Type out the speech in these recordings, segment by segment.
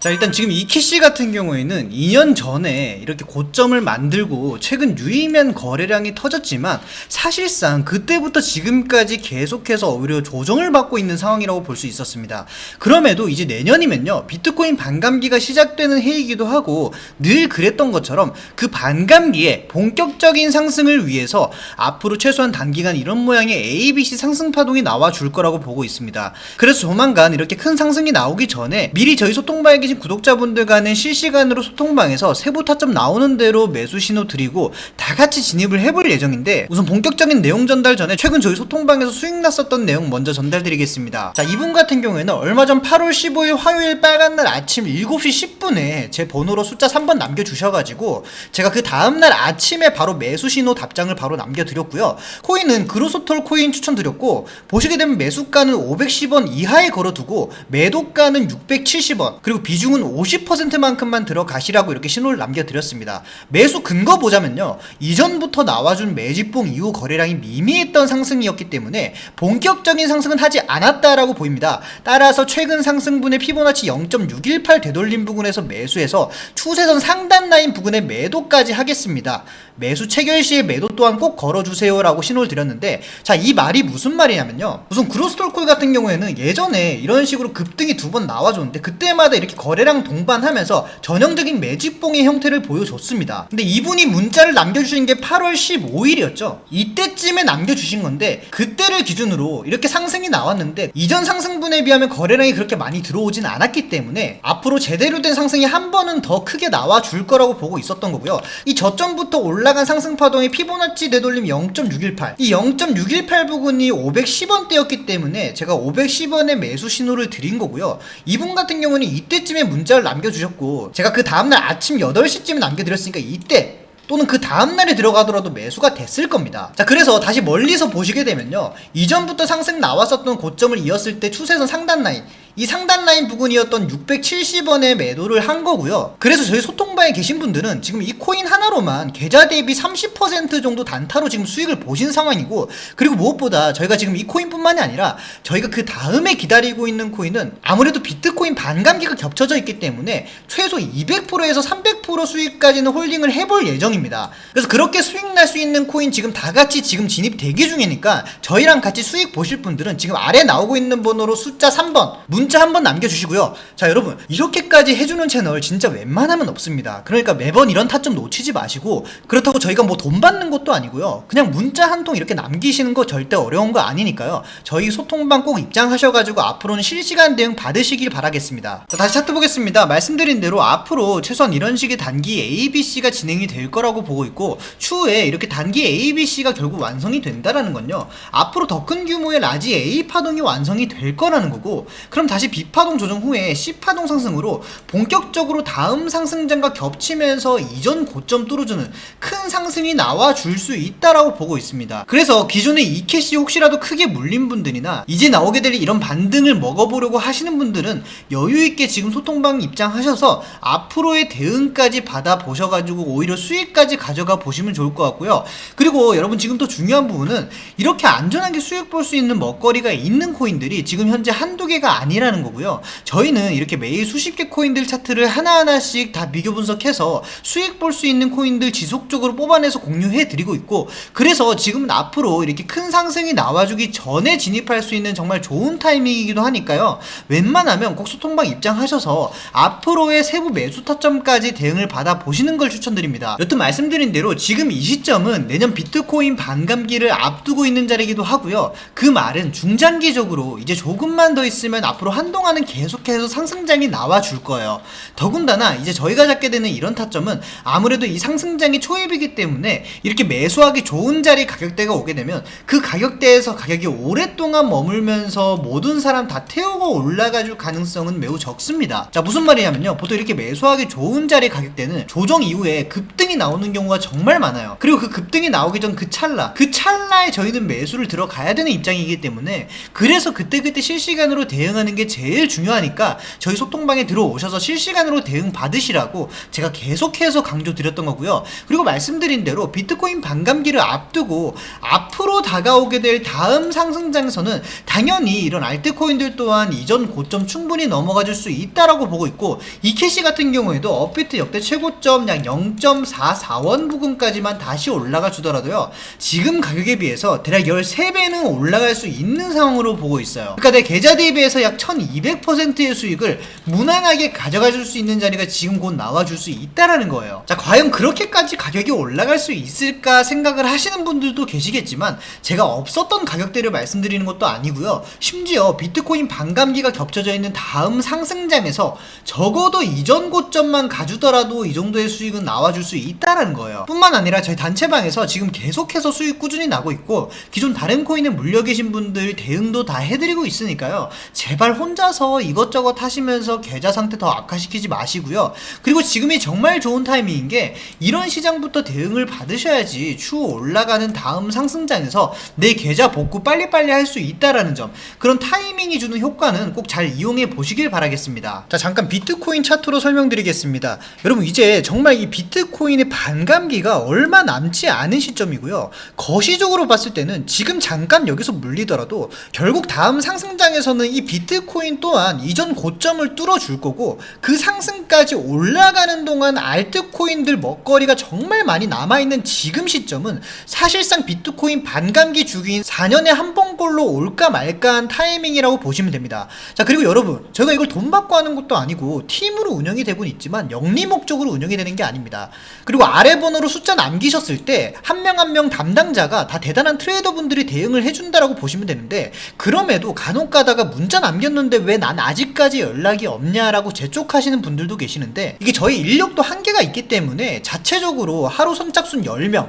자 일단 지금 이키씨 같은 경우에는 2년 전에 이렇게 고점을 만들고 최근 유의면 거래량이 터졌지만 사실상 그때부터 지금까지 계속해서 오히려 조정을 받고 있는 상황이라고 볼 수 있었습니다. 그럼에도 이제 내년이면요 비트코인 반감기가 시작되는 해이기도 하고 늘 그랬던 것처럼 그 반감기에 본격적인 상승을 위해서 앞으로 최소한 단기간 이런 모양의 ABC 상승 파동이 나와 줄 거라고 보고 있습니다. 그래서 조만간 이렇게 큰 상승이 나오기 전에 미리 저희 소통방에 계신 구독자분들과는 실시간으로 소통방에서 세부 타점 나오는 대로 매수 신호 드리고 다 같이 진입을 해볼 예정인데 우선 본격적인 내용 전달 전에 최근 저희 소통방에서 수익 났었던 내용 먼저 전달드리겠습니다. 자 이분 같은 경우에는 얼마 전 8월 15일 화요일 빨간 날 아침 7시 10분에 제 번호로 숫자 3번 남겨주셔가지고 제가 그 다음날 아침에 바로 매수 신호 답장을 바로 남겨드렸고요. 코인은 그로소톨 코인 추천드렸고 보시게 되면 매수가는 510원 이하에 걸어두고 매도가는 670원 그리고 비 중은 50%만큼만 들어가시라고 이렇게 신호를 남겨드렸습니다. 매수 근거 보자면요. 이전부터 나와준 매집봉 이후 거래량이 미미했던 상승이었기 때문에 본격적인 상승은 하지 않았다라고 보입니다. 따라서 최근 상승분의 피보나치 0.618 되돌림 부근에서 매수해서 추세선 상단 라인 부근에 매도까지 하겠습니다. 매수 체결 시에 매도 또한 꼭 걸어주세요라고 신호를 드렸는데 자 이 말이 무슨 말이냐면요. 우선 그로스톨콜 같은 경우에는 예전에 이런 식으로 급등이 두 번 나와줬는데 그때마다 이렇게 거래량 동반하면서 전형적인 매집봉의 형태를 보여줬습니다. 근데 이분이 문자를 남겨주신 게 8월 15일이었죠. 이때쯤에 남겨주신 건데 그때를 기준으로 이렇게 상승이 나왔는데 이전 상승분에 비하면 거래량이 그렇게 많이 들어오진 않았기 때문에 앞으로 제대로 된 상승이 한 번은 더 크게 나와 줄 거라고 보고 있었던 거고요. 이 저점부터 올라 간 상승 파동의 피보나치 되돌림 0.618. 이 0.618 부분이 510원대였기 때문에 제가 510원의 매수 신호를 드린 거고요. 이분 같은 경우는 이때쯤에 문자를 남겨주셨고 제가 그 다음날 아침 8시쯤에 남겨드렸으니까 이때 또는 그 다음날에 들어가더라도 매수가 됐을 겁니다. 자, 그래서 다시 멀리서 보시게 되면요. 이전부터 상승 나왔었던 고점을 이었을 때 추세선 상단 라인, 이 상단 라인 부근이었던 670원에 매도를 한 거고요. 그래서 저희 소통방에 계신 분들은 지금 이 코인 하나로만 계좌 대비 30% 정도 단타로 지금 수익을 보신 상황이고, 그리고 무엇보다 저희가 지금 이 코인뿐만이 아니라 저희가 그 다음에 기다리고 있는 코인은 아무래도 비트코인 반감기가 겹쳐져 있기 때문에 최소 200%에서 300% 수익까지는 홀딩을 해볼 예정입니다. 그래서 그렇게 수익 날 수 있는 코인 지금 다 같이 지금 진입 대기 중이니까 저희랑 같이 수익 보실 분들은 지금 아래 나오고 있는 번호로 숫자 3번 문자 한번 남겨주시고요. 자 여러분 이렇게까지 해주는 채널 진짜 웬만하면 없습니다. 그러니까 매번 이런 타점 놓치지 마시고 그렇다고 저희가 뭐 돈 받는 것도 아니고요. 그냥 문자 한 통 이렇게 남기시는 거 절대 어려운 거 아니니까요. 저희 소통방 꼭 입장하셔가지고 앞으로는 실시간 대응 받으시길 바라겠습니다. 자 다시 차트 보겠습니다. 말씀드린 대로 앞으로 최소한 이런 식의 단기 ABC가 진행이 될 거라고 보고 있고 추후에 이렇게 단기 ABC가 결국 완성이 된다라는 건요. 앞으로 더 큰 규모의 라지 A 파동이 완성이 될 거라는 거고 그럼 다시 B 파동 조정 후에 C 파동 상승으로 본격적으로 다음 상승장과 겹치면서 이전 고점 뚫어주는 큰 상승이 나와 줄 수 있다라고 보고 있습니다. 그래서 기존에 이 캐시 혹시라도 크게 물린 분들이나 이제 나오게 될 이런 반등을 먹어보려고 하시는 분들은 여유 있게 지금 소통방 입장하셔서 앞으로의 대응까지 받아 보셔가지고 오히려 수익까지 가져가 보시면 좋을 것 같고요. 그리고 여러분 지금 또 중요한 부분은 이렇게 안전하게 수익 볼 수 있는 먹거리가 있는 코인들이 지금 현재 한두 개가 아니라 는 거고요. 저희는 이렇게 매일 수십 개 코인들 차트를 하나하나씩 다 비교 분석해서 수익 볼 수 있는 코인들 지속적으로 뽑아내서 공유해 드리고 있고 그래서 지금은 앞으로 이렇게 큰 상승이 나와주기 전에 진입할 수 있는 정말 좋은 타이밍이기도 하니까요. 웬만하면 꼭 소통방 입장하셔서 앞으로의 세부 매수 타점까지 대응을 받아 보시는 걸 추천드립니다. 여튼 말씀드린 대로 지금 이 시점은 내년 비트코인 반감기를 앞두고 있는 자리이기도 하고요. 그 말은 중장기적으로 이제 조금만 더 있으면 앞으로 한동안은 계속해서 상승장이 나와 줄 거예요. 더군다나 이제 저희가 잡게 되는 이런 타점은 아무래도 이 상승장이 초입이기 때문에 이렇게 매수하기 좋은 자리 가격대가 오게 되면 그 가격대에서 가격이 오랫동안 머물면서 모든 사람 다 태우고 올라가 줄 가능성은 매우 적습니다. 자, 무슨 말이냐면요. 보통 이렇게 매수하기 좋은 자리 가격 가격대는 조정 이후에 급등이 나오는 경우가 정말 많아요. 그리고 그 급등이 나오기 전 그 찰나, 그 찰나에 저희는 매수를 들어가야 되는 입장이기 때문에 그래서 그때그때 실시간으로 대응하는 게 제일 중요하니까 저희 소통방에 들어오셔서 실시간으로 대응 받으시라고 제가 계속해서 강조드렸던 거고요. 그리고 말씀드린 대로 비트코인 반감기를 앞두고 앞으로 다가오게 될 다음 상승장에서는 당연히 이런 알트코인들 또한 이전 고점 충분히 넘어가 줄 수 있다라고 보고 있고 이캐시 같은 경우에도 업비트 역대 최고점 약 0.44원 부근까지만 다시 올라가 주더라도요. 지금 가격에 비해서 대략 13배는 올라갈 수 있는 상황으로 보고 있어요. 그러니까 내 계좌 대비해서 약 1200%의 수익을 무난하게 가져가 줄 수 있는 자리가 지금 곧 나와 줄 수 있다라는 거예요. 자, 과연 그렇게까지 가격이 올라갈 수 있을까 생각을 하시는 분들도 계시겠지만 제가 없었던 가격대를 말씀드리는 것도 아니고요. 심지어 비트코인 반감기가 겹쳐져 있는 다음 상승장에서 적어도 이전 고점만 가주더라도 이 정도의 수익은 나와 줄 수 있다라는 거예요. 뿐만 아니라 저희 단체방에서 지금 계속해서 수익 꾸준히 나고 있고 기존 다른 코인에 물려 계신 분들 대응도 다 해드리고 있으니까요. 제발 혼자서 이것저것 하시면서 계좌 상태 더 악화시키지 마시고요. 그리고 지금이 정말 좋은 타이밍인 게 이런 시장부터 대응을 받으셔야지 추후 올라가는 다음 상승장에서 내 계좌 복구 빨리빨리 할 수 있다라는 점 그런 타이밍이 주는 효과는 꼭 잘 이용해 보시길 바라겠습니다. 자 잠깐 비트코인 차트로 설명드리겠습니다. 여러분 이제 정말 이 비트코인의 반감기가 얼마 남지 않은 시점이고요. 거시적으로 봤을 때는 지금 잠깐 여기서 물리더라도 결국 다음 상승장에서는 이 비트코인 또한 이전 고점을 뚫어줄 거고 그 상승까지 올라가는 동안 알트코인들 먹거리가 정말 많이 남아있는 지금 시점은 사실상 비트코인 반감기 주기인 4년에 한 번꼴로 올까 말까한 타이밍이라고 보시면 됩니다. 자 그리고 여러분 제가 이걸 돈 받고 하는 것도 아니고 팀으로 운영이 되고 있지만 영리 목적으로 운영이 되는 게 아닙니다. 그리고 아래 번호로 숫자 남기셨을 때 한 명 한 명 담당자가 다 대단한 트레이더 분들이 대응을 해준다라고 보시면 되는데 그럼에도 간혹 가다가 문자 남겼는 데 왜 난 아직까지 연락이 없냐라고 재촉하시는 분들도 계시는데 이게 저희 인력도 한계가 있기 때문에 자체적으로 하루 선착순 10명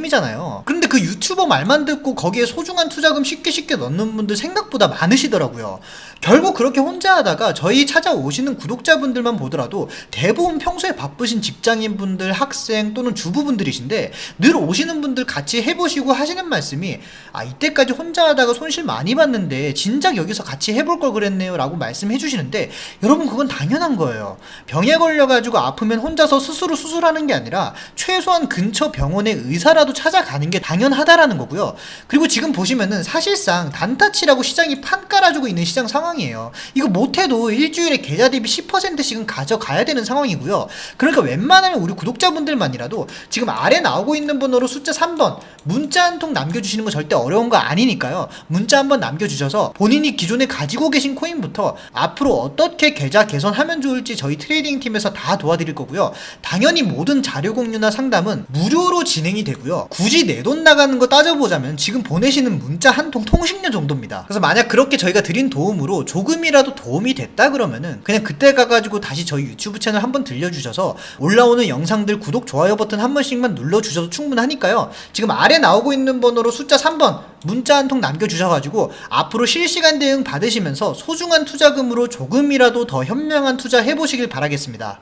이잖아요. 그런데 그 유튜버 말만 듣고 거기에 소중한 투자금 쉽게 쉽게 넣는 분들 생각보다 많으시더라고요. 결국 그렇게 혼자 하다가 저희 찾아오시는 구독자분들만 보더라도 대부분 평소에 바쁘신 직장인분들 학생 또는 주부분들이신데 늘 오시는 분들 같이 해보시고 하시는 말씀이 아 이때까지 혼자 하다가 손실 많이 봤는데 진작 여기서 같이 해볼 걸 그랬네요 라고 말씀해 주시는데 여러분 그건 당연한 거예요. 병에 걸려가지고 아프면 혼자서 스스로 수술하는 게 아니라 최소한 근처 병원의 의사라도 찾아가는 게 당연하다라는 거고요. 그리고 지금 보시면은 사실상 단타치라고 시장이 판 깔아주고 있는 시장 상황이에요. 이거 못해도 일주일에 계좌 대비 10%씩은 가져가야 되는 상황이고요. 그러니까 웬만하면 우리 구독자분들만이라도 지금 아래 나오고 있는 번호로 숫자 3번 문자 한 통 남겨주시는 거 절대 어려운 거 아니니까요. 문자 한 번 남겨주셔서 본인이 기존에 가지고 계신 코인부터 앞으로 어떻게 계좌 개선하면 좋을지 저희 트레이딩 팀에서 다 도와드릴 거고요. 당연히 모든 자료 공유나 상담은 무료로 진행이 되고 요 굳이 내 돈 나가는 거 따져보자면 지금 보내시는 문자 한 통 통신료 정도입니다. 그래서 만약 그렇게 저희가 드린 도움으로 조금이라도 도움이 됐다 그러면은 그냥 그때 가가지고 다시 저희 유튜브 채널 한번 들려주셔서 올라오는 영상들 구독 좋아요 버튼 한 번씩만 눌러주셔도 충분하니까요. 지금 아래 나오고 있는 번호로 숫자 3번 문자 한 통 남겨주셔가지고 앞으로 실시간 대응 받으시면서 소중한 투자금으로 조금이라도 더 현명한 투자 해보시길 바라겠습니다